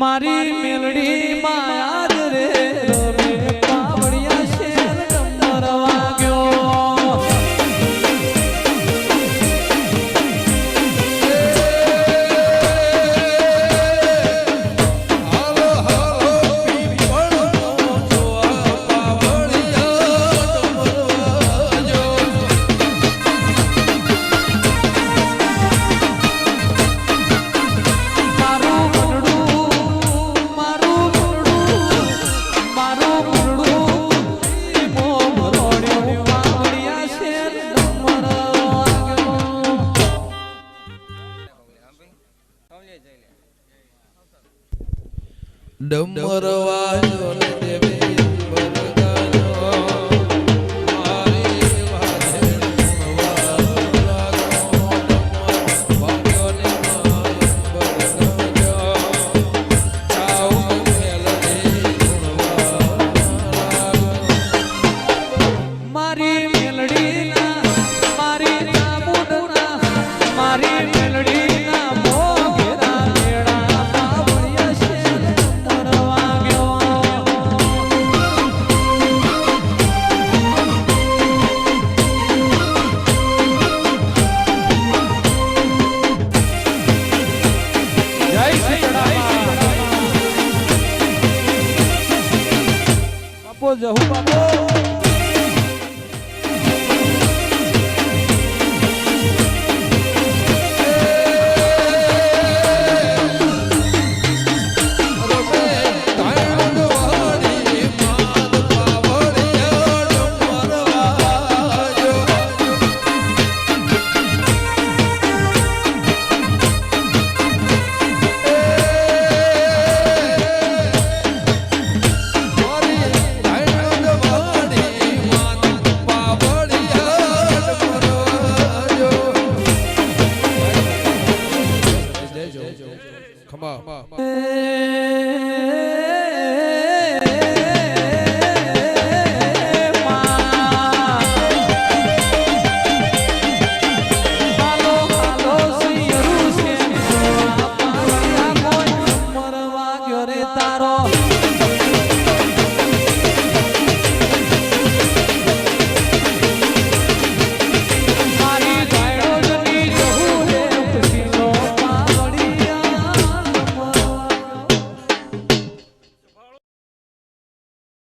મારી મેલડી માં ડમર વાજો ને દેવી derruba a mão.